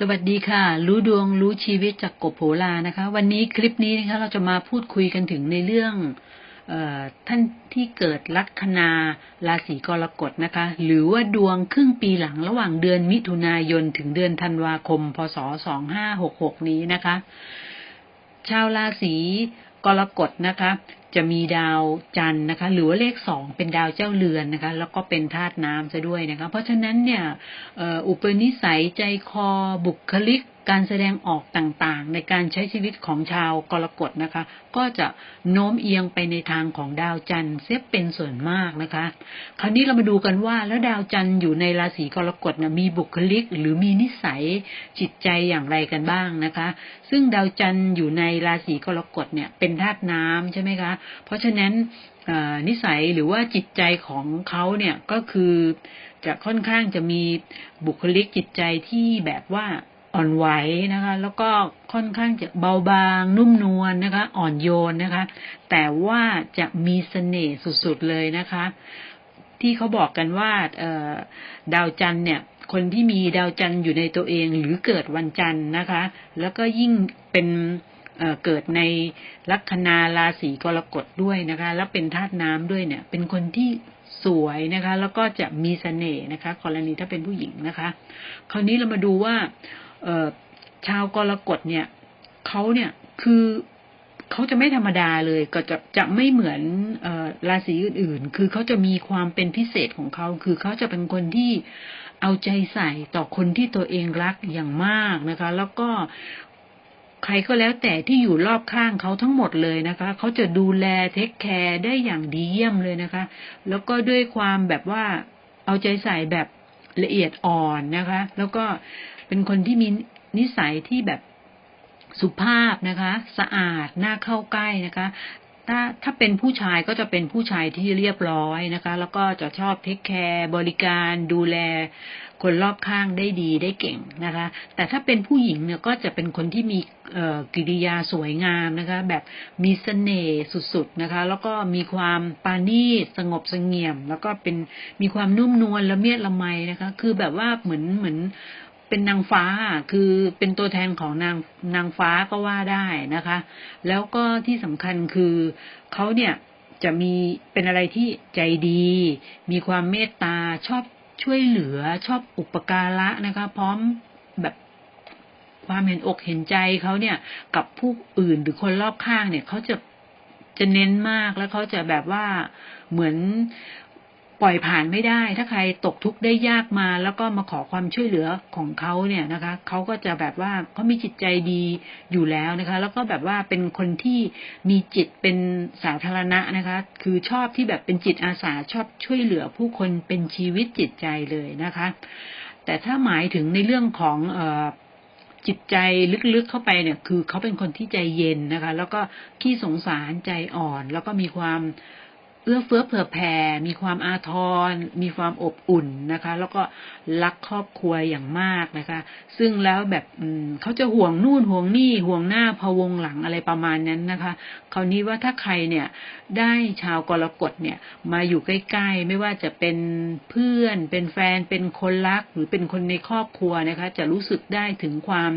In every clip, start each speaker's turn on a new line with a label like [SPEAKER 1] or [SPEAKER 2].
[SPEAKER 1] สวัสดีค่ะ รู้ดวงรู้ชีวิตจากกบโผลานะคะ วันนี้คลิปนี้นะคะเราจะมาพูดคุยกันถึงในเรื่องออท่านที่เกิดลัคนาราศีกรกฎนะคะ หรือว่าดวงครึ่งปีหลังระหว่างเดือนมิถุนายนถึงเดือนธันวาคม พศ 2566 นี้นะคะ ชาวราศีกรกฎนะคะ จะมีดาวจันทร์นะคะ หรือว่าเลขสองเป็นดาวเจ้าเรือนนะคะ แล้วก็เป็นธาตุน้ำซะด้วยนะคะ เพราะฉะนั้นเนี่ยอุปนิสัยใจคอบุคลิก การแสดงออกต่างๆ ในการใช้ชีวิตของชาวกรกฎนะคะ ก็จะโน้มเอียงไปในทางของดาวจันทร์เสียเป็นส่วนมากนะคะ คราวนี้เรามาดูกันว่าแล้วดาวจันทร์อยู่ในราศีกรกฎนะมีบุคลิก หรือมีนิสัยจิตใจอย่างไรกันบ้างนะคะ ซึ่งดาวจันทร์อยู่ในราศีกรกฎเนี่ยเป็นธาตุน้ำใช่ไหมคะ เพราะฉะนั้นนิสัยหรือว่าจิตใจของเขาเนี่ยก็คือจะค่อนข้างจะมีบุคลิกจิตใจที่แบบว่า อ่อนไหวนะคะ แล้วก็ค่อนข้างจะเบาบาง นุ่มนวลนะคะ อ่อนโยนนะคะ แต่ว่าจะมีเสน่ห์สุดๆเลยนะคะ ที่เขาบอกกันว่าเออดาวจันทร์เนี่ย คนที่มีดาวจันทร์อยู่ในตัวเองหรือเกิดวันจันทร์นะคะ แล้วก็ยิ่งเป็นเเกิดในลัคนาราศีกรกฎด้วยนะคะ แล้วเป็นธาตุน้ำด้วยเนี่ย เป็นคนที่สวยนะคะ แล้วก็จะมีเสน่ห์นะคะกรณีถ้าเป็นผู้หญิงนะคะ คราวนี้เรามาดูว่า ชาวกรกฎเนี่ยเขาเนี่ยคือเขาจะไม่ธรรมดาเลยก็จะจะไม่เหมือนอราศีอื่นๆ คือเขาจะมีความเป็นพิเศษของเขา คือเขาจะเป็นคนที่เอาใจใส่ต่อคนที่ตัวเองรักอย่างมากนะคะ แล้วก็ใครก็แล้วแต่ที่อยู่รอบข้างเขาทั้งหมดเลยนะคะ เขาจะดูแลเทคแคร์ได้อย่างดีเยี่ยมเลยนะคะ แล้วก็ด้วยความแบบว่าเอาใจใส่แบบละเอียดอ่อนนะคะ แล้วก็ เป็นคนที่มีนิสัยที่แบบสุภาพนะคะ สะอาดน่าเข้าใกล้นะคะถ้าถ้าเป็นผู้ชายก็จะเป็นผู้ชายที่เรียบร้อยนะคะ แล้วก็จะชอบเทคแคร์บริการดูแล คนรอบข้างได้ดีได้เก่งนะคะ แต่ถ้าเป็นผู้หญิงเนี่ยก็จะเป็นคนที่มีกิริยาสวยงามนะคะ แบบมีเสน่ห์สุดๆนะคะ แล้วก็มีความปาณีตสงบเสงี่ยม แล้วก็เป็นมีความนุ่มนวลละเมียดละไมนะคะ คือแบบว่าเหมือนเหมือนเป็นนางฟ้าคือเป็นตัวแทนของนางนางฟ้าก็ว่าได้นะคะ แล้วก็ที่สำคัญคือเขาเนี่ยจะมีเป็นอะไรที่ใจดี มีความเมตตาชอบช่วยเหลือชอบอุปการะนะคะ พร้อมแบบความเห็นอกเห็นใจเขาเนี่ย กับผู้อื่นหรือคนรอบข้างเนี่ยเขาจะจะเน้นมากแล้วเขาจะแบบว่าเหมือน ปล่อยผ่านไม่ได้ ถ้าใครตกทุกข์ได้ยากมา แล้วก็มาขอความช่วยเหลือของเขาเนี่ยนะคะเขาก็จะแบบว่าเขามีจิตใจดีอยู่แล้วนะคะ แล้วก็แบบว่าเป็นคนที่มีจิตเป็นสาธารณะนะคะ คือชอบที่แบบเป็นจิตอาสาชอบช่วยเหลือผู้คนเป็นชีวิตจิตใจเลยนะคะ แต่ถ้าหมายถึงในเรื่องของเอ่อจิตใจลึกๆเข้าไปเนี่ย คือเขาเป็นคนที่ใจเย็นนะคะ แล้วก็ขี้สงสารใจอ่อน แล้วก็มีความ เอื้อเฟื้อเผื่อแผ่ มีความอาทร มีความอบอุ่นนะคะ แล้วก็รักครอบครัวอย่างมากนะคะ ซึ่งแล้วแบบเขาจะห่วงนู่นห่วงนี่ห่วงหน้าพะวงหลังอะไรประมาณนั้นนะคะ คราวนี้ว่าถ้าใครเนี่ยได้ชาวกรกฎเนี่ยมาอยู่ใกล้ๆ ไม่ว่าจะเป็นเพื่อน เป็นแฟน เป็นคนรัก หรือเป็นคนในครอบครัวนะคะ จะรู้สึกได้ถึงความ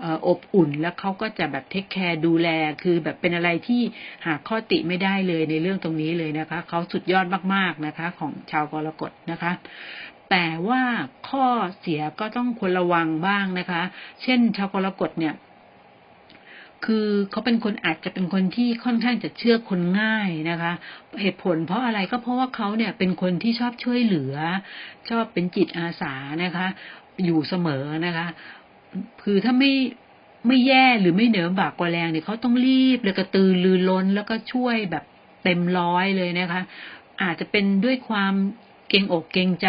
[SPEAKER 1] เอ่ออบอุ่น แล้วเขาก็จะแบบเทคแคร์ดูแล คือแบบเป็นอะไรที่หาข้อติไม่ได้เลยในเรื่องตรงนี้เลยนะคะเขาสุดยอดมากๆนะคะ ของชาวกรกฎนะคะ แต่ว่าข้อเสียก็ต้องควรระวังบ้างนะคะ เช่น ชาวกรกฎเนี่ยคือเขาเป็นคนอาจจะเป็นคนที่ค่อนข้างจะเชื่อคนง่ายนะคะ เหตุผลเพราะอะไรก็เพราะว่าเขาเนี่ยเป็นคนที่ชอบช่วยเหลือ ชอบเป็นจิตอาสานะคะ อยู่เสมอนะคะ คือถ้าไม่ไม่แย่หรือไม่เหนือบากกว่าแรงเนี่ยเขาต้องรีบเลยกระตือรือร้นแล้วก็ช่วยแบบ เต็มร้อยเลยนะคะ อาจจะเป็นด้วยความเกรงอกเกรงใจ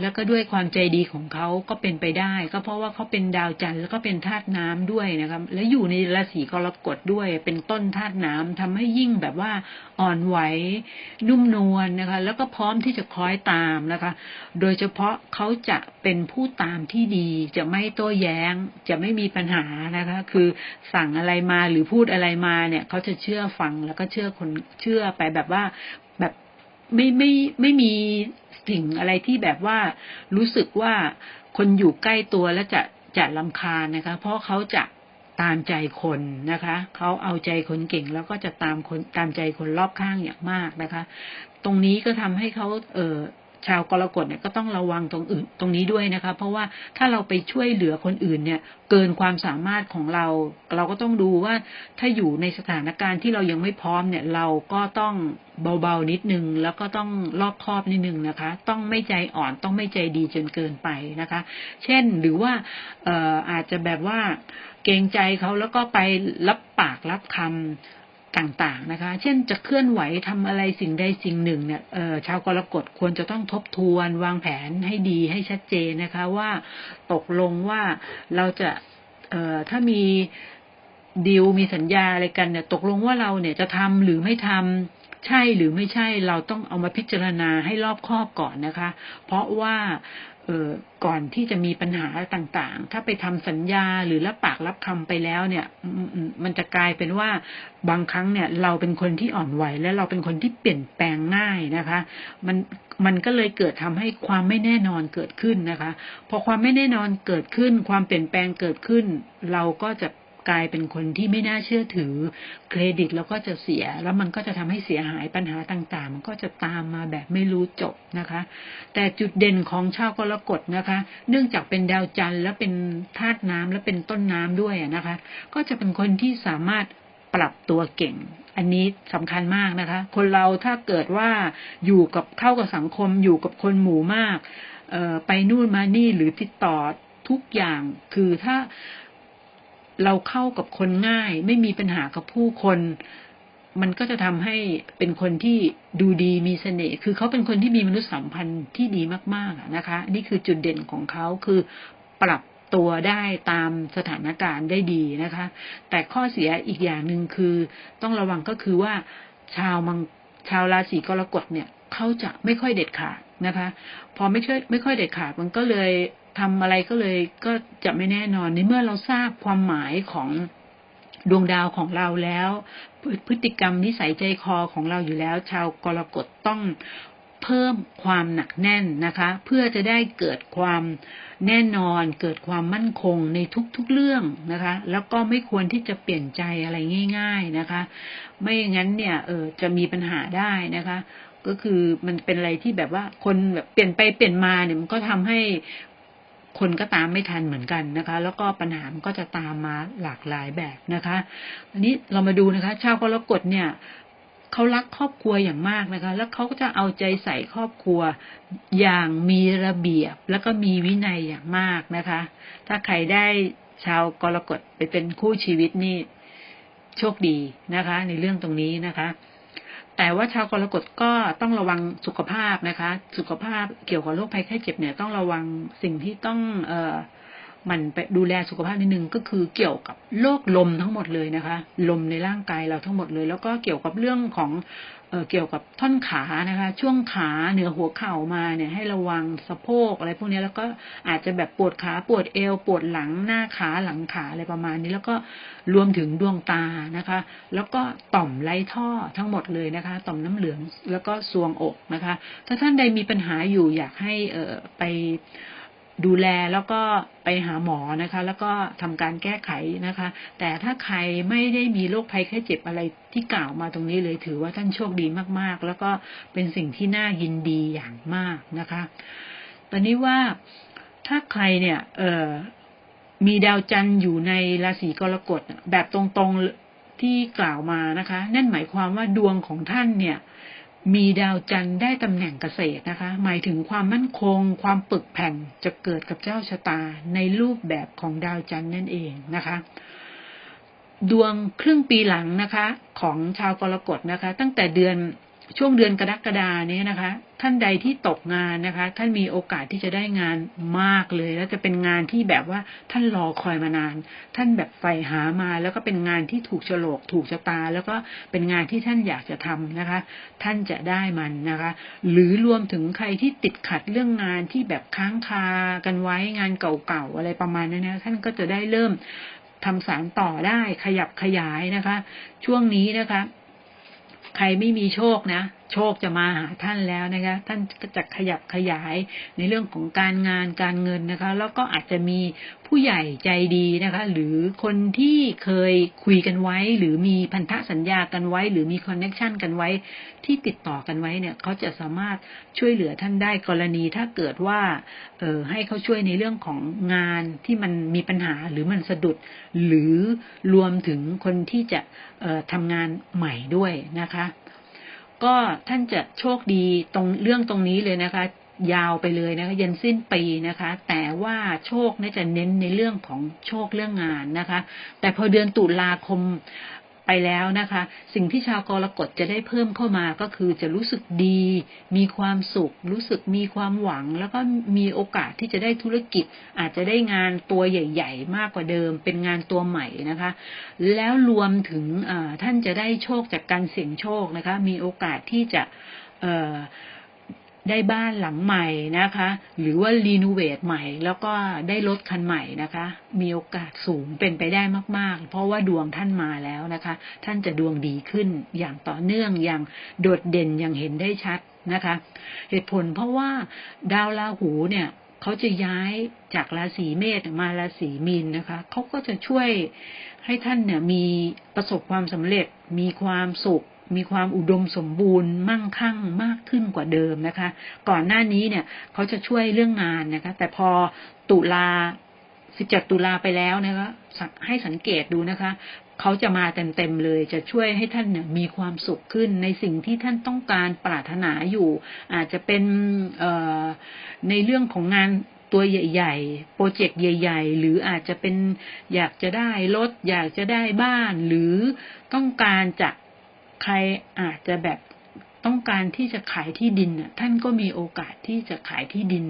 [SPEAKER 1] แล้วก็ด้วยความใจดีของเขาก็เป็นไปได้ ก็เพราะว่าเขาเป็นดาวจันทร์แล้วก็เป็นธาตุน้ำด้วยนะครับ และอยู่ในราศีกรกฎด้วย เป็นต้นธาตุน้ำทำให้ยิ่งแบบว่าอ่อนไหวนุ่มนวลนะคะ แล้วก็พร้อมที่จะคล้อยตามนะคะ โดยเฉพาะเขาจะเป็นผู้ตามที่ดี จะไม่โต้แย้ง จะไม่มีปัญหานะคะ คือสั่งอะไรมาหรือพูดอะไรมาเนี่ยเขาจะเชื่อฟังแล้วก็เชื่อคนเชื่อไปแบบว่าแบบไม่ไม่ไม่มี สิ่งอะไรที่แบบว่ารู้สึกว่าคนอยู่ใกล้ตัวแล้วจะจะลำคาญนะคะ เพราะเขาจะตามใจคนนะคะ เขาเอาใจคนเก่งแล้วก็จะตามคนตามใจคนรอบข้างอย่างมากนะคะ ตรงนี้ก็ทำให้เขาเออ ชาวกรกฎเนี่ยก็ต้องระวังตรงอื่นตรงนี้ด้วยนะคะ เพราะว่าถ้าเราไปช่วยเหลือคนอื่นเนี่ย เกินความสามารถของเรา เราก็ต้องดูว่าถ้าอยู่ในสถานการณ์ที่เรายังไม่พร้อมเนี่ย เราก็ต้องเบาๆนิดนึง แล้วก็ต้องรอบคอบนิดนึงนะคะ ต้องไม่ใจอ่อนต้องไม่ใจดีจนเกินไปนะคะ เช่นหรือว่าเอ่ออาจจะแบบว่าเกรงใจเขาแล้วก็ไปรับปากรับคำ ต่างๆนะคะ เช่นจะเคลื่อนไหวทำอะไรสิ่งใดสิ่งหนึ่งเนี่ยเอ่อชาวกรกฎควรจะต้องทบทวน วางแผนให้ดีให้ชัดเจนนะคะ ว่าตกลงว่าเราจะเอ่อถ้ามีดีลมีสัญญาอะไรกันเนี่ย ตกลงว่าเราเนี่ยจะทำหรือไม่ทำใช่หรือไม่ใช่เราต้องเอามาพิจารณาให้รอบคอบก่อนนะคะ เพราะว่า ก่อนที่จะมีปัญหาต่างๆ ถ้าไปทำสัญญาหรือรับปากรับคำไปแล้วเนี่ย มันจะกลายเป็นว่าบางครั้งเนี่ย เราเป็นคนที่อ่อนไหวและเราเป็นคนที่เปลี่ยนแปลงง่ายนะคะ มันมันก็เลยเกิดทำให้ความไม่แน่นอนเกิดขึ้นนะคะ พอความไม่แน่นอนเกิดขึ้น ความเปลี่ยนแปลงเกิดขึ้น เราก็จะ กลายเป็นคนที่ไม่น่าเชื่อถือ เครดิตเราก็จะเสีย แล้วมันก็จะทำให้เสียหายปัญหาต่างๆ มันก็จะตามมาแบบไม่รู้จบนะคะ แต่จุดเด่นของชาวกรกฎนะคะ เนื่องจากเป็นดาวจันทร์และเป็นธาตุน้ำและเป็นต้นน้ำด้วยนะคะ ก็จะเป็นคนที่สามารถปรับตัวเก่ง อันนี้สำคัญมากนะคะ คนเราถ้าเกิดว่าอยู่กับเข้ากับสังคมอยู่กับคนหมู่มากไปนู่นมานี่หรือติดต่อทุกอย่างคือถ้า เราเข้ากับคนง่าย ไม่มีปัญหากับผู้คน มันก็จะทำให้เป็นคนที่ดูดีมีเสน่ห์คือเขาเป็นคนที่มีมนุษยสัมพันธ์ที่ดีมากๆนะคะ นี่คือจุดเด่นของเขาคือปรับตัวได้ตามสถานการณ์ได้ดีนะคะ แต่ข้อเสียอีกอย่างหนึ่งคือ ต้องระวังก็คือว่าชาวมังชาวราศีกรกฎเนี่ยเขาจะไม่ค่อยเด็ดขาดนะคะ พอไม่ช่วยไม่ค่อยเด็ดขาดมันก็เลย ทำอะไรก็เลยก็จะไม่แน่นอนในเมื่อเราทราบความหมายของดวงดาวของเราแล้วพฤพฤติกรรมนิสัยใจคอของเราอยู่แล้ว ชาวกรกฎต้องเพิ่มความหนักแน่นนะคะ เพื่อจะได้เกิดความแน่นอนเกิดความมั่นคงในทุกๆเรื่องนะคะ แล้วก็ไม่ควรที่จะเปลี่ยนใจอะไรง่าย ๆนะคะ ไม่อย่างนั้นเนี่ยเออจะมีปัญหาได้นะคะ ก็คือมันเป็นอะไรที่แบบว่าคนแบบเปลี่ยนไปเปลี่ยนมาเนี่ยมันก็ทำให้ คนก็ตามไม่ทันเหมือนกันนะคะ แล้วก็ปัญหามันก็จะตามมาหลากหลายแบบนะคะ อันนี้เรามาดูนะคะ ชาวกรกฎเนี่ยเขารักครอบครัวอย่างมากนะคะ แล้วเขาก็จะเอาใจใส่ครอบครัวอย่างมีระเบียบ แล้วก็มีวินัยอย่างมากนะคะ ถ้าใครได้ชาวกรกฎไปเป็นคู่ชีวิตนี่โชคดีนะคะ ในเรื่องตรงนี้นะคะ แต่ว่าชาวกรกฎก็ต้องระวังสุขภาพนะคะ สุขภาพเกี่ยวกับโรคภัยไข้เจ็บเนี่ยต้องระวังสิ่งที่ต้องเอ่อหมันไปดูแลสุขภาพนิดนึงก็คือเกี่ยวกับโรคลมทั้งหมดเลยนะคะ ลมในร่างกายเราทั้งหมดเลย แล้วก็เกี่ยวกับเรื่องของ เเกี่ยวกับท่อนขานะคะ ช่วงขาเหนือหัวเข่ามาเนี่ยให้ระวังสะโพกอะไรพวกนี้แล้วก็อาจจะแบบปวดขาปวดเอว ปวดหลังหน้าขาหลังขาอะไรประมาณนี้ แล้วก็รวมถึงดวงตานะคะ แล้วก็ต่อมไรท่อทั้งหมดเลยนะคะ ต่อมน้ำเหลืองแล้วก็ซวงอกนะคะ ถ้าท่านใดมีปัญหาอยู่อยากให้เออไป ดูแลแล้วก็ไปหาหมอนะคะ แล้วก็ทำการแก้ไขนะคะ แต่ถ้าใครไม่ได้มีโรคภัยแค่เจ็บอะไรที่กล่าวมาตรงนี้เลยถือว่าท่านโชคดีมากๆ แล้วก็เป็นสิ่งที่น่ายินดีอย่างมากนะคะ ตอนนี้ว่าถ้าใครเนี่ย เออมีดาวจันทร์อยู่ในราศีกรกฎแบบตรงๆที่กล่าวมานะคะ นั่นหมายความว่าดวงของท่านเนี่ย มีดาวจันทร์ได้ตำแหน่งเกษตรนะคะ หมายถึงความมั่นคง ความปึกแผ่นจะเกิดกับเจ้าชะตาในรูปแบบของดาวจันทร์นั่นเองนะคะ ดวงครึ่งปีหลังนะคะ ของชาวกรกฎนะคะ ตั้งแต่เดือน ช่วงเดือนกรกฎาเนี้นะคะ ท่านใดที่ตกงานนะคะ ท่านมีโอกาสที่จะได้งานมากเลย แล้วจะเป็นงานที่แบบว่าท่านรอคอยมานาน ท่านแบบใฝ่หามา แล้วก็เป็นงานที่ถูกโฉลกถูกชะตา แล้วก็เป็นงานที่ท่านอยากจะทำนะคะ ท่านจะได้มันนะคะ หรือรวมถึงใครที่ติดขัดเรื่องงานที่แบบค้างคากันไว้งานเก่าๆอะไรประมาณนั้นนะท่านก็จะได้เริ่มทำสารต่อได้ขยับขยายนะคะ ช่วงนี้นะคะ ใครไม่มีโชคนะ โชคจะมาหาท่านแล้วนะคะท่านก็จะขยับขยายในเรื่องของการงานการเงินนะคะ แล้วก็อาจจะมีผู้ใหญ่ใจดีนะคะ หรือคนที่เคยคุยกันไว้ หรือมีพันธสัญญากันไว้ หรือมีคอนเน็ชันกันไว้ ที่ติดต่อกันไว้เนี่ยเขาจะสามารถช่วยเหลือท่านได้กรณีถ้าเกิดว่าเออให้เขาช่วยในเรื่องของงานที่มันมีปัญหาหรือมันสะดุด หรือรวมถึงคนที่จะเอ่อทำงานใหม่ด้วยนะคะ ก็ท่านจะโชคดีตรงเรื่องตรงนี้เลยนะคะ ยาวไปเลยนะคะยันสิ้นปีนะคะ แต่ว่าโชคน่าจะเน้นในเรื่องของโชคเรื่องงานนะคะ แต่พอเดือนตุลาคม ไปแล้วนะคะ สิ่งที่ชาวกรกฎจะได้เพิ่มเข้ามาก็คือจะรู้สึกดี มีความสุข รู้สึกมีความหวัง แล้วก็มีโอกาสที่จะได้ธุรกิจ อาจจะได้งานตัวใหญ่ ๆ มากกว่าเดิม เป็นงานตัวใหม่นะคะ แล้วรวมถึงท่านจะได้โชคจากการเสี่ยงโชคนะคะ มีโอกาสที่จะเได้บ้านหลังใหม่นะคะ หรือว่ารีโนเวทใหม่ แล้วก็ได้รถคันใหม่นะคะ มีโอกาสสูงเป็นไปได้มาก ๆ เพราะว่าดวงท่านมาแล้วนะคะ ท่านจะดวงดีขึ้นอย่างต่อเนื่องอย่างโดดเด่นอย่างเห็นได้ชัดนะคะ เหตุผลเพราะว่าดาวราหูเนี่ยเขาจะย้ายจากราศีเมษมาราศีมีนนะคะ เขาก็จะช่วยให้ท่านเนี่ยมีประสบความสำเร็จมีความสุข มีความอุดมสมบูรณ์มั่งคั่งมากขึ้นกว่าเดิมนะคะ ก่อนหน้านี้เนี่ยเขาจะช่วยเรื่องงานนะคะ แต่พอตุลา17ตุลาไปแล้วนะคะให้สังเกตดูนะคะเขาจะมาเต็มๆเลย จะช่วยให้ท่านเนี่ยมีความสุขขึ้นในสิ่งที่ท่านต้องการปรารถนาอยู่ อาจจะเป็นในเรื่องของงานตัวใหญ่ๆ โปรเจกต์ใหญ่ ๆ หรืออาจจะเป็นอยากจะได้รถอยากจะได้บ้าน หรือต้องการจะ ใครอาจจะแบบต้องการที่จะขายที่ดินน่ะท่านก็มีโอกาสที่จะขายที่ดิน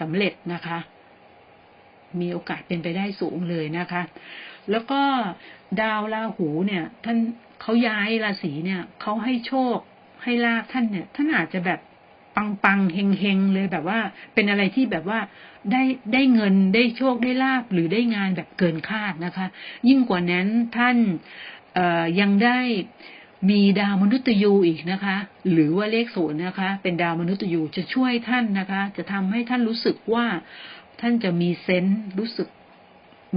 [SPEAKER 1] สำเร็จนะคะ มีโอกาสเป็นไปได้สูงเลยนะคะ แล้วก็ดาวราหูเนี่ย ท่านเขาย้ายราศีเนี่ยเขาให้โชคให้ลาภท่านเนี่ย ท่านอาจจะแบบปังปังๆเฮงเฮงๆเลยแบบว่า เป็นอะไรที่แบบว่าได้ได้เงินได้โชคได้ลาบหรือได้งานแบบเกินคาดนะคะ ยิ่งกว่านั้นท่านเออยังได้ มีดาวมนุษย์ยูอีกนะคะ หรือว่าเลขศูนย์นะคะ เป็นดาวมนุษย์ยูจะช่วยท่านนะคะ จะทำให้ท่านรู้สึกว่าท่านจะมีเซนส์รู้สึก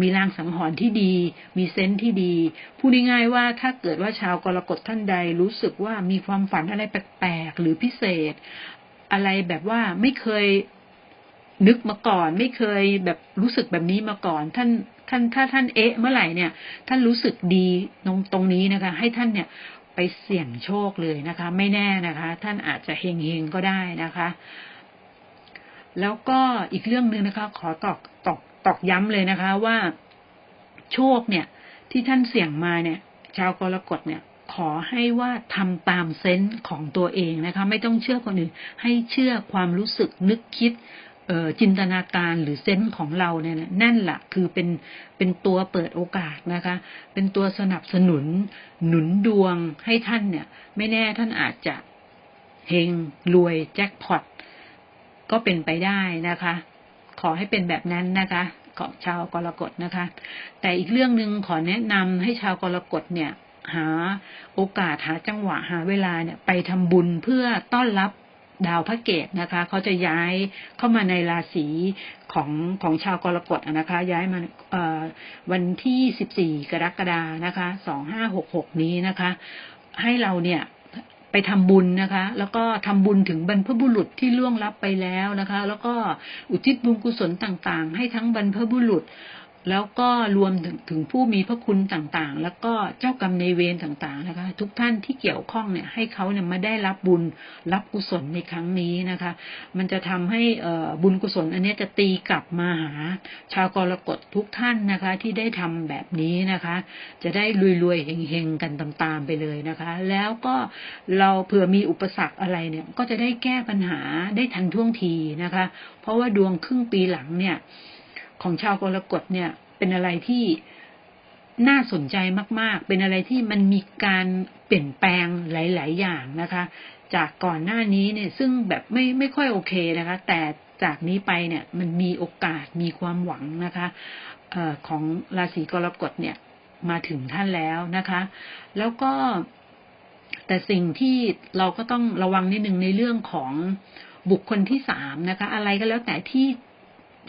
[SPEAKER 1] มีรางสังหรณ์ที่ดี มีเซนส์ที่ดี พูดง่ายๆว่าถ้าเกิดว่าชาวกรกฎท่านใดรู้สึกว่ามีความฝันอะไรแปลกๆ หรือพิเศษ อะไรแบบว่าไม่เคยนึกมาก่อน ไม่เคยแบบรู้สึกแบบนี้มาก่อน ท่านท่านถ้าท่านเอ๊ะเมื่อไหร่เนี่ย ท่านรู้สึกดีตรงตรงนี้นะคะ ให้ท่านเนี่ย ไปเสี่ยงโชคเลยนะคะ ไม่แน่นะคะ ท่านอาจจะเฮงๆก็ได้นะคะ แล้วก็อีกเรื่องหนึ่งนะคะ ขอตอกตอกตอกย้ำเลยนะคะ ว่าโชคเนี่ย ที่ท่านเสี่ยงมาเนี่ย ชาวกรกฎเนี่ย ขอให้ว่าทำตามเซนส์ของตัวเองนะคะ ไม่ต้องเชื่อคนอื่นให้เชื่อความรู้สึกนึกคิด จินตนาการหรือเซนส์ของเราเนี่ยนะนั่นแหละคือเป็นเป็นตัวเปิดโอกาสนะคะ เป็นตัวสนับสนุนหนุนดวงให้ท่านเนี่ย ไม่แน่ท่านอาจจะเฮงรวยแจ็คพอตก็เป็นไปได้นะคะ ขอให้เป็นแบบนั้นนะคะของชาวกรกฎนะคะ แต่อีกเรื่องหนึ่งขอแนะนำให้ชาวกรกฎเนี่ย หาโอกาสหาจังหวะหาเวลาเนี่ย ไปทำบุญเพื่อต้อนรับ ดาวพระเกตนะคะเขาจะย้ายเข้ามาในราศีของของชาวกรกฎนะคะ ย้ายมาวันที่ 14 กรกฎานะคะ 2566 นี้นะคะ ให้เราเนี่ยไปทำบุญนะคะ แล้วก็ทำบุญถึงบรรพบุรุษที่ล่วงลับไปแล้วนะคะ แล้วก็อุทิศบุญกุศลต่างๆ ให้ทั้งบรรพบุรุษ แล้วก็รวมถึงถึงผู้มีพระคุณต่างๆ แล้วก็เจ้ากรรมในเวรต่างๆนะคะ ทุกท่านที่เกี่ยวข้องเนี่ยให้เขาเนี่ยมาได้รับบุญรับกุศลในครั้งนี้นะคะ มันจะทำให้อ่อบุญกุศล อันเนี้ยจะตีกลับมาหา ชาวกรกฎทุกท่านนะคะ ที่ได้ทำแบบนี้นะคะ จะได้รวยๆเฮงๆกันตามๆไปเลยนะคะ แล้วก็เราเผื่อมีอุปสรรคอะไรเนี่ยก็จะได้แก้ปัญหาได้ทันท่วงทีนะคะ เพราะว่าดวงครึ่งปีหลังเนี่ย ของชาวกรกฎเนี่ย เป็นอะไรที่น่าสนใจมาก ๆ เป็นอะไรที่มันมีการเปลี่ยนแปลงหลาย ๆ อย่างนะคะ จากก่อนหน้านี้เนี่ย ซึ่งแบบไม่ไม่ค่อยโอเคนะคะ แต่จากนี้ไปเนี่ย มันมีโอกาสมีความหวังนะคะออของราศีกรกฎเนี่ยมาถึงท่านแล้วนะคะ แล้วก็แต่สิ่งที่เราก็ต้องระวังนิดนึงในเรื่องของบุคคลที่สามนะคะ อะไรก็แล้วแต่ที่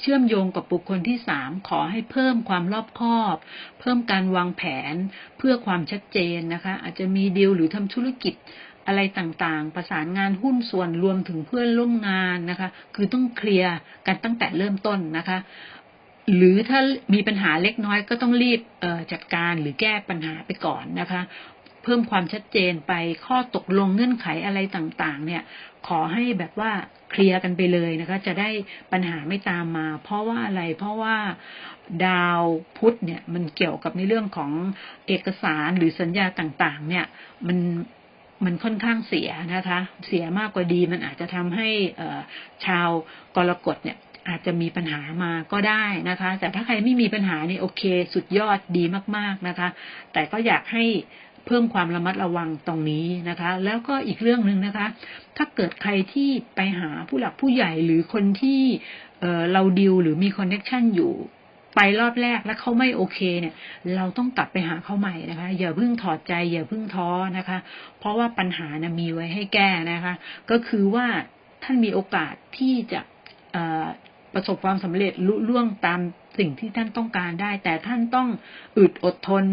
[SPEAKER 1] เชื่อมโยงกับบุคคลที่สามขอให้เพิ่มความรอบคอบ เพิ่มการวางแผนเพื่อความชัดเจนนะคะ อาจจะมีดีลหรือทำธุรกิจอะไรต่างๆ ประสานงานหุ้นส่วนรวมถึงเพื่อนร่วมงานนะคะ คือต้องเคลียร์กันตั้งแต่เริ่มต้นนะคะ หรือถ้ามีปัญหาเล็กน้อยก็ต้องรีบจัดการหรือแก้ปัญหาไปก่อนนะคะ เพิ่มความชัดเจนไปข้อตกลงเงื่อนไขอะไรต่างๆ เนี่ย ขอให้แบบว่าเคลียร์กันไปเลยนะคะ จะได้ปัญหาไม่ตามมา เพราะว่าอะไรเพราะว่าดาวพุธเนี่ย มันเกี่ยวกับในเรื่องของเอกสารหรือสัญญาต่างๆ เนี่ย มันมันค่อนข้างเสียนะคะ เสียมากกว่าดีมันอาจจะทำให้ชาวกรกฎเนี่ยอาจจะมีปัญหามาก็ได้นะคะ แต่ถ้าใครไม่มีปัญหานี่โอเค สุดยอดดีมาก ๆนะคะ แต่ก็อยากให้ เพิ่มความระมัดระวังตรงนี้นะคะ แล้วก็อีกเรื่องหนึ่งนะคะ ถ้าเกิดใครที่ไปหาผู้หลักผู้ใหญ่หรือคนที่เเราดิวหรือมีคอนเน็ชันอยู่ไปรอบแรกแล้วเขาไม่โอเคเนี่ย เราต้องกลับไปหาเขาใหม่นะคะ อย่าเพิ่งถอดใจ อย่าเพิ่งท้อนะคะ เพราะว่าปัญหานะมีไว้ให้แก้นะคะ ก็คือว่าท่านมีโอกาสที่จะ ประสบความสำเร็จลุล่วงตามสิ่งที่ท่านต้องการได้ แต่ท่านต้องอึดอดทน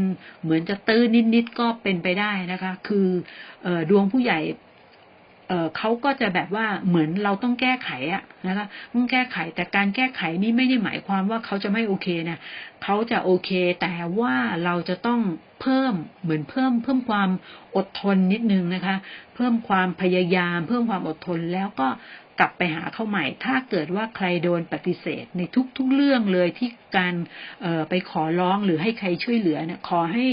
[SPEAKER 1] เหมือนจะตื้อนิดๆก็เป็นไปได้นะคะ คือออดวงผู้ใหญ่ เขาก็จะแบบว่าเหมือนเราต้องแก้ไขอะนะคะต้องแก้ไขแต่การแก้ไขนี้ไม่ได้หมายความว่าเขาจะไม่โอเคนะเขาจะโอเค แต่ว่าเราจะต้องเพิ่มเหมือนเพิ่ม เพิ่มความอดทนนิดนึงนะคะ เพิ่มความพยายาม เพิ่มความอดทนแล้วก็กลับไปหาเขาใหม่ ถ้าเกิดว่าใครโดนปฏิเสธในทุกๆเรื่องเลยที่การไปขอร้องหรือให้ใครช่วยเหลือเนี่ยขอให้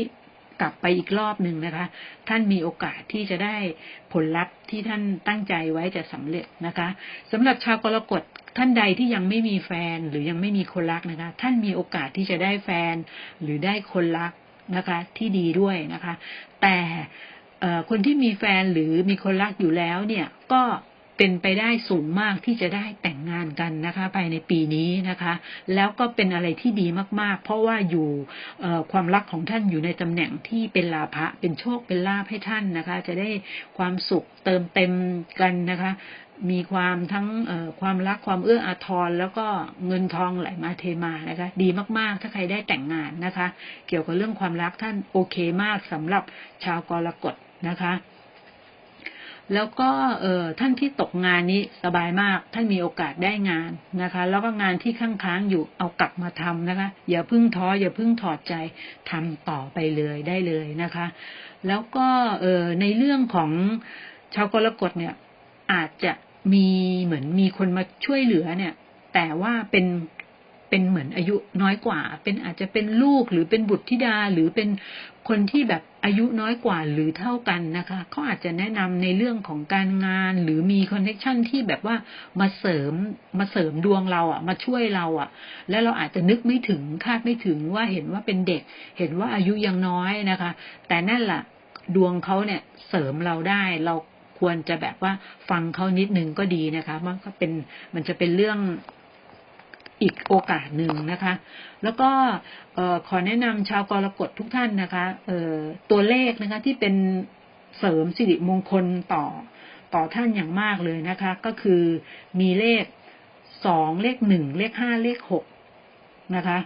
[SPEAKER 1] กลับไปอีกรอบหนึ่งนะคะ ท่านมีโอกาสที่จะได้ผลลัพธ์ที่ท่านตั้งใจไว้จะสำเร็จนะคะสำหรับชาวกรกฎท่านใดที่ยังไม่มีแฟนหรือยังไม่มีคนรักนะคะ ท่านมีโอกาสที่จะได้แฟนหรือได้คนรักนะคะ ที่ดีด้วยนะคะ แต่คนที่มีแฟนหรือมีคนรักอยู่แล้วเนี่ยก็ เป็นไปได้สูงมากที่จะได้แต่งงานกันนะคะ ภายในปีนี้นะคะ แล้วก็เป็นอะไรที่ดีมาก ๆ เพราะว่าอยู่ความรักของท่านอยู่ในตำแหน่งที่เป็นลาภะเป็นโชคเป็นลาภให้ท่านนะคะ จะได้ความสุขเติมเต็มกันนะคะ มีความทั้งความรักความเอื้ออาทร แล้วก็เงินทองไหลมาเทมานะคะ ดีมากๆ ถ้าใครได้แต่งงานนะคะ เกี่ยวกับเรื่องความรักท่านโอเคมากสำหรับชาวกรกฎนะคะ แล้วก็เออท่านที่ตกงานนี้สบายมาก ท่านมีโอกาสได้งานนะคะ แล้วก็งานที่ค้างๆอยู่เอากลับมาทำนะคะ อย่าพึ่งท้ออย่าพึ่งถอดใจทำต่อไปเลยได้เลยนะคะ แล้วก็เออในเรื่องของชาวกรกฎเนี่ย อาจจะมีเหมือนมีคนมาช่วยเหลือเนี่ย แต่ว่าเป็นเป็นเหมือนอายุน้อยกว่า เป็นอาจจะเป็นลูกหรือเป็นบุตรธิดาหรือเป็นคนที่แบบอายุน้อยกว่าหรือเท่ากันนะคะเขาอาจจะแนะนำในเรื่องของการงานหรือมีคอนเนคชันที่แบบว่ามาเสริมมาเสริมดวงเราอะ มาช่วยเราอะ แล้วเราอาจจะนึกไม่ถึงคาดไม่ถึงว่าเห็นว่าเป็นเด็ก เห็นว่าอายุยังน้อยนะคะ แต่นั่นแหละดวงเขาเนี่ยเสริมเราได้เราควรจะแบบว่าฟังเขานิดนึงก็ดีนะคะ มันก็เป็นมันจะเป็นเรื่อง อีกโอกาสหนึ่งนะคะ แล้วก็ขอแนะนำชาวกรกฎทุกท่านนะคะเอตัวเลขนะคะที่เป็นเสริมสิริมงคลต่อต่อท่านอย่างมากเลยนะคะ ก็คือมีเลขสองเลขหนึ่งเลขห้าเลขหกนะคะ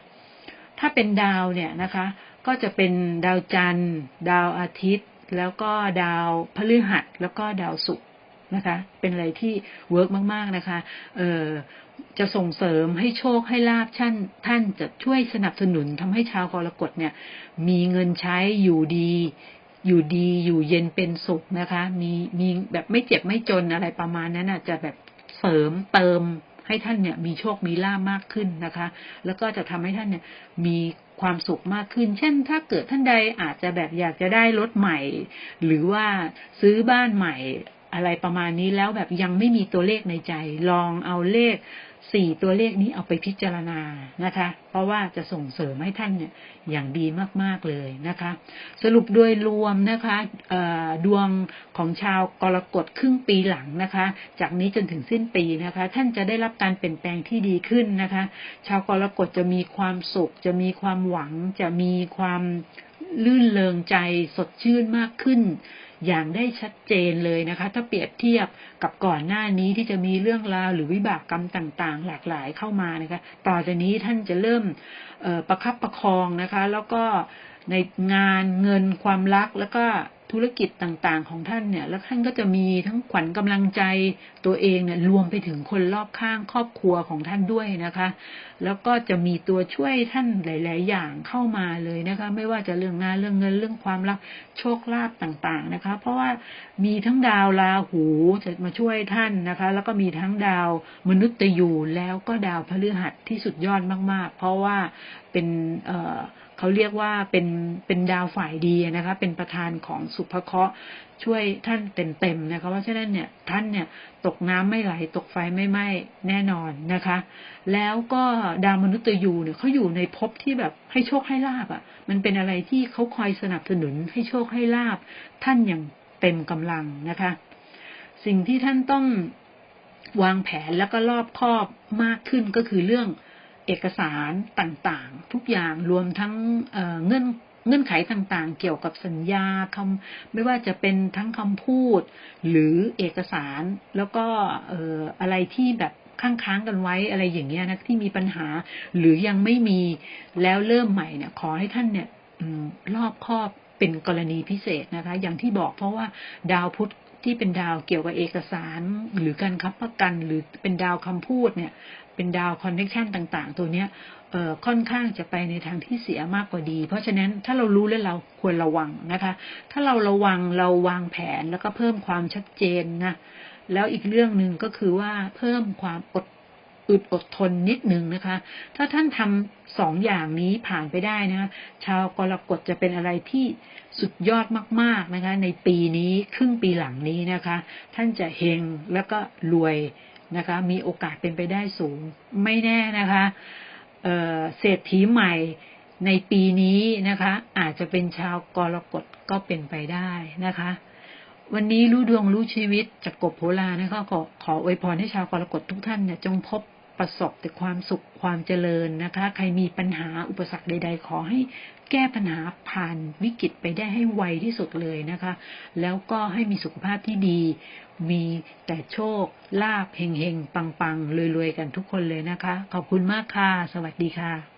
[SPEAKER 1] ถ้าเป็นดาวเนี่ยนะคะ ก็จะเป็นดาวจันทร์ ดาวอาทิตย์ แล้วก็ดาวพฤหัสแล้วก็ดาวศุกร์ นะคะ เป็นอะไรที่เวิร์กมาก ๆ นะคะ เออจะส่งเสริมให้โชคให้ลาบท่านท่านจะช่วยสนับสนุนทำให้ชาวกรกฎเนี่ย มีเงินใช้อยู่ดี อยู่ดีอยู่เย็นเป็นสุขนะคะ มีมีแบบไม่เจ็บไม่จนอะไรประมาณนั้นน่ะจะแบบเสริมเติมให้ท่านเนี่ยมีโชคมีลาบมากขึ้นนะคะ แล้วก็จะทำให้ท่านเนี่ยมีความสุขมากขึ้น เช่น ถ้าเกิดท่านใดอาจจะแบบอยากจะได้รถใหม่ หรือว่าซื้อบ้านใหม่ อะไรประมาณนี้แล้วแบบยังไม่มีตัวเลขในใจ ลองเอาเลขสี่ตัวเลขนี้เอาไปพิจารณานะคะ เพราะว่าจะส่งเสริมให้ท่านเนี่ยอย่างดีมากๆเลยนะคะ สรุปโดยรวมนะคะดวงของชาวกรกฎครึ่งปีหลังนะคะ จากนี้จนถึงสิ้นปีนะคะ ท่านจะได้รับการเปลี่ยนแปลงที่ดีขึ้นนะคะ ชาวกรกฎจะมีความสุข จะมีความหวัง จะมีความ ลื่นเลงใจสดชื่นมากขึ้น อย่างได้ชัดเจนเลยนะคะ ถ้าเปรียบเทียบกับก่อนหน้านี้ที่จะมีเรื่องราวหรือวิบากกรรมต่างๆ หลากหลายเข้ามานะคะ ต่อจากนี้ท่านจะเริ่มประคับประคองนะคะ แล้วก็ในงานเงินความรักแล้วก็ ธุรกิจต่างๆ ของท่านเนี่ย แล้วท่านก็จะมีทั้งขวัญกำลังใจตัวเองเนี่ยรวมไปถึงคนรอบข้างครอบครัวของท่านด้วยนะคะ แล้วก็จะมีตัวช่วยท่านหลาย ๆ อย่างเข้ามาเลยนะคะ ไม่ว่าจะเรื่องงานเรื่องเงินเรื่องความรักโชคลาภต่าง ๆ นะคะ เพราะว่ามีทั้งดาวราหูจะมาช่วยท่านนะคะ แล้วก็มีทั้งดาวมนุษย์ยูแล้วก็ดาวพฤหัสที่สุดยอดมาก ๆ เพราะว่าเป็นเอ่อเขาเรียกว่าเป็นเป็นดาวฝ่ายดีนะคะ เป็นประธานของสุภเคราะห์ช่วยท่านเต็มๆนะคะเพราะฉะนั้นเนี่ยท่านเนี่ยตกน้ำไม่ไหลตกไฟไม่ไหม้แน่นอนนะคะ แล้วก็ดาวมนุษย์ยูเนี่ยเขาอยู่ในภพที่แบบให้โชคให้ลาบอะ่ะ มันเป็นอะไรที่เขาคอยสนับสนุนให้โชคให้ลาบท่านอย่างเต็มกำลังนะคะ สิ่งที่ท่านต้องวางแผนแล้วก็รอบคอบมากขึ้นก็คือเรื่อง เอกสารต่างๆ ทุกอย่างรวมทั้งเเงื่อนเงื่อนไขต่างๆ เกี่ยวกับสัญญาคำไม่ว่าจะเป็นทั้งคำพูด หรือเอกสารแล้วก็เอ่อะไรที่แบบค้างค้างกันไว้อะไรอย่างเงี้ยนะที่มีปัญหา หรือยังไม่มีแล้วเริ่มใหม่เนี่ย ขอให้ท่านเนี่ยอรอบคอบเป็นกรณีพิเศษนะคะ อย่างที่บอกเพราะว่าดาวพุธ ที่เป็นดาวเกี่ยวกับเอกสาร หรือการคับประกัน หรือเป็นดาวคำพูดเนี่ย เป็นดาวคอนเนคชันต่าง ๆ ตัวเนี้ยเอ่อค่อนข้างจะไปในทางที่เสียมากกว่าดี เพราะฉะนั้นถ้าเรารู้แล้วเราควรระวังนะคะ ถ้าเราระวังเราวางแผนแล้วก็เพิ่มความชัดเจนนะแล้วอีกเรื่องหนึ่งก็คือว่าเพิ่มความอด อึดอดทนนิดนึงนะคะ ถ้าท่านทำสองอย่างนี้ผ่านไปได้นะคะชาวกรกฎจะเป็นอะไรที่สุดยอดมาก ๆนะคะ ในปีนี้ครึ่งปีหลังนี้นะคะ ท่านจะเฮงแล้วก็รวยนะคะ มีโอกาสเป็นไปได้สูง ไม่แน่นะคะเเศรษฐีใหม่ในปีนี้นะคะ อาจจะเป็นชาวกรกฎก็เป็นไปได้นะคะวันนี้รู้ดวงรู้ชีวิตจากกบโพลานะคะขอขออวยพรให้ชาวกรกฎทุกท่านเนี่ยจงพบ ประสบแต่ความสุขความเจริญนะคะ ใครมีปัญหาอุปสรรคใด ๆ ขอให้แก้ปัญหาผ่านวิกฤตไปได้ให้ไวที่สุดเลยนะคะ แล้วก็ให้มีสุขภาพที่ดี มีแต่โชค ลาภเฮงๆ ปังๆรวยๆ กันทุกคนเลยนะคะ ขอบคุณมากค่ะ สวัสดีค่ะ